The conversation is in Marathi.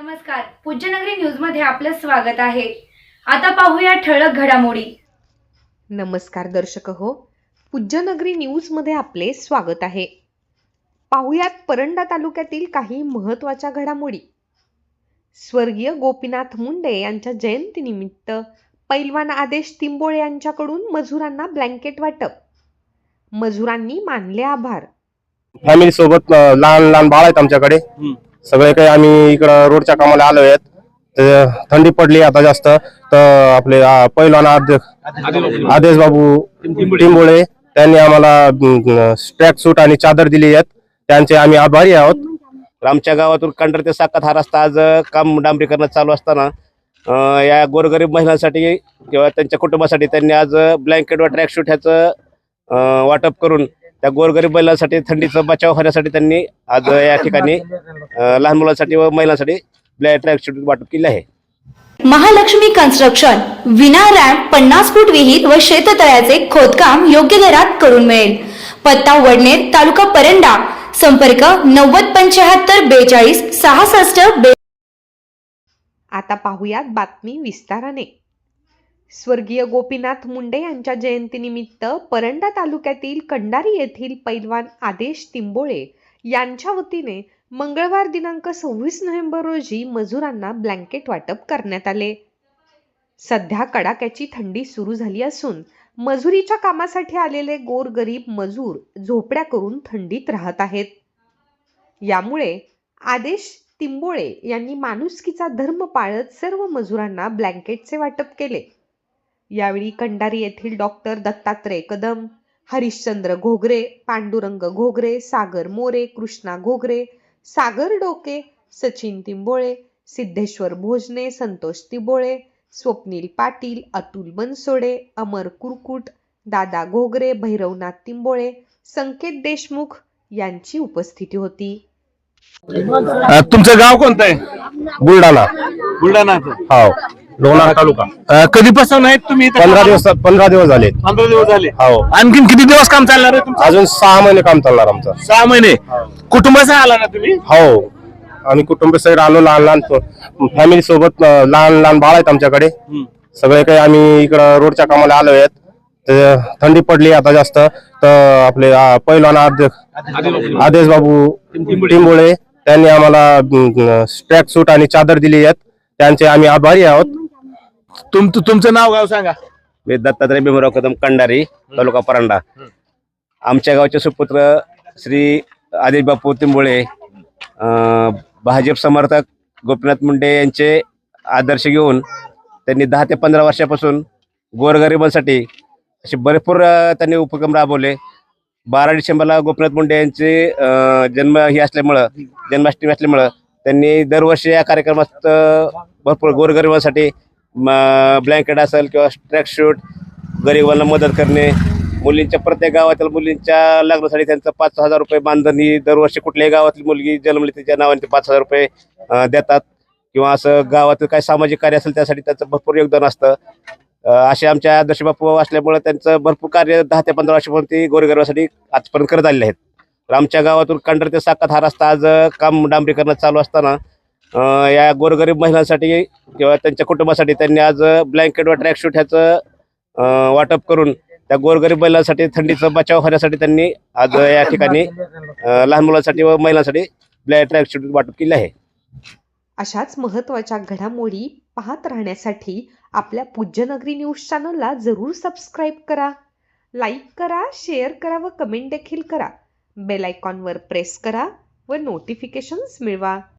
नमस्कार. पूज्यनगरी न्यूजमध्ये आपलं स्वागत आहे. आता पाहूया ठळक घडामोडी. नमस्कार दर्शक हो. पूज्यनगरी न्यूजमध्ये आपले स्वागत आहे. पाहुयात परंडा तालुक्यातील काही महत्त्वाच्या घडामोडी. स्वर्गीय गोपीनाथ मुंडे यांच्या जयंतीनिमित्त पैलवान आदेश तिंबोळे यांच्याकडून मजुरांना ब्लँकेट वाटप. मजुरांनी मानले आभार. फॅमिली सोबत अ, लहान लहान बाळ आहेत आमच्याकडे. सगळे काही आम्ही इकडं रोडच्या कामाला आलो आहेत. ते थंडी पडली आता जास्त. तर आपले पहिला पैलवान आदेश बाबू टिंबोळे त्यांनी आम्हाला ट्रॅक सूट आणि चादर दिली आहेत. त्यांचे आम्ही आभारी आहोत. आमच्या गावातून कंडर ते साकत हा रस्ता आज काम डांबरीकरण चालू असताना या गोरगरीब महिलांसाठी किंवा त्यांच्या कुटुंबासाठी त्यांनी आज ब्लँकेट व ट्रॅक शूट ह्याचं वाटप करून त्या गोरगरीब महिलांसाठी थंडीचा बचाव होण्यासाठी त्यांनी आज या ठिकाणी लहान मुलांसाठी व महिलांसाठी ब्लॅक ट्रॅक शूट वाटप केले आहे. महालक्ष्मी कन्स्ट्रक्शन विना रॅम्प पन्नास फूट विहीर व शेततळ्याचे खोदकाम योग्य दरात करून मिळेल. पत्ता वडनेर तालुका परंडा. संपर्क नव्वद पंच्याहत्तर बेचाळीस सहासष्ट बे आता पाहुयात बातमी विस्ताराने. स्वर्गीय गोपीनाथ मुंडे यांच्या जयंतीनिमित्त परंडा तालुक्यातील कंडारी येथील पैलवान आदेश तिंबोळे यांच्या वतीने मंगळवार दिनांक सव्वीस नोव्हेंबर रोजी मजुरांना ब्लँकेट वाटप करण्यात आले. सध्या कडाक्याची थंडी सुरू झाली असून मजुरीच्या कामासाठी आलेले गोरगरीब मजूर झोपड्या करून थंडीत राहत आहेत. यामुळे आदेश तिंबोळे यांनी माणुसकीचा धर्म पाळत सर्व मजुरांना ब्लँकेटचे वाटप केले. यावेळी कंडारी येथील डॉक्टर दत्तात्रय कदम हरिश्चंद्र घोगरे पांडुरंग घोगरे सागर मोरे कृष्णा घोगरे सागर डोके सचिन तिंबोळे सिद्धेश्वर भोजने संतोष तिंबोळे स्वप्नील पाटील अतुल बनसोडे अमर कुरकुट दादा घोगरे भैरवनाथ तिंबोळे संकेत देशमुख यांची उपस्थिती होती. तुमचं गाव कोणतं आहे? बुलढाणा. बुलढाणाचं हो. लोणार तालुका. अ, कधीपासून आहेत तुम्ही इथं? पंधरा दिवस पंधरा दिवस झाले. पंधरा दिवस झाले. हो. आणखीन किती दिवस काम चालणार आहे तुमचं? अजून सहा महिने काम चालणार आमचं. सहा महिने. कुटुंबाचा आला ना तुम्ही? हो. आम्ही कुटुंब सहित आलो लहान लहान फॅमिली सोबत अ, लहान लहान बाळ आहेत आमच्याकडे. सगळे काही आम्ही इकडं रोडच्या कामाला आलो आहेत. ते थंडी पडली आता जास्त. तर आपले अ, पैलवान आदे- आदेश बाबू टिंबोळे. त्यांनी आम्हाला स्ट्रॅक सूट आणि चादर दिली आहेत. त्यांचे आम्ही आभारी आहोत. तुम तुमचं नाव गाव सांगा. मी दत्तात्रय भीमराव कदम कंडारी तालुका परांडा. आमच्या गावचे सुपुत्र श्री आदिश बापू तिंबोळे भाजप समर्थक गोपीनाथ मुंडे यांचे आदर्श घेऊन त्यांनी दहा ते पंधरा वर्षापासून गोरगरिबांसाठी असे भरपूर त्यांनी उपक्रम राबवले. बारा डिसेंबरला गोपीनाथ मुंडे यांचे जन्म ही असल्यामुळं जन्माष्टमी असल्यामुळं त्यांनी दरवर्षी या कार्यक्रमात भरपूर गोरगरिबांसाठी ब्लँकेट असेल किंवा ट्रॅक शूट गरिबांना मदत करणे मुलींच्या प्रत्येक गावातील मुलींच्या लग्नासाठी त्यांचं पाच हजार रुपये बांधणी दरवर्षी कुठल्याही गावातली मुलगी जन्मली तिच्या नावाने ते पाच हजार रुपये देतात. किंवा असं गावातील काय सामाजिक कार्य असेल त्यासाठी त्यांचं भरपूर योगदान असतं. असे आमच्या आदर्श असल्यामुळे त्यांचं भरपूर कार्य दहा ते पंधरा वर्षापर्यंत ती गोरगरिबासाठी आजपर्यंत करत आलेले आहेत. तर आमच्या गावातून कंडर ते साखत हा रस्ता आज काम डांबरीकरण चालू असताना या गोरगरीब महिलांसाठी किंवा त्यांच्या कुटुंबासाठी त्यांनी आज ब्लँकेट व ट्रॅकशूट ह्याचं वाटप करून त्या गोरगरीब महिलांसाठी थंडीचा बचाव होण्यासाठी त्यांनी आज या ठिकाणी लहान मुलांसाठी व महिलांसाठी ब्लॅक ट्रॅकशूट वाटप केले आहे. अशाच महत्त्वाच्या घडामोडी पाहत राहण्यासाठी आपल्या पूज्यनगरी न्यूज चॅनलला जरूर सबस्क्राईब करा. लाईक करा शेअर करा व कमेंट देखील करा. बेल आयकॉनवर प्रेस करा व नोटिफिकेशन्स मिळवा.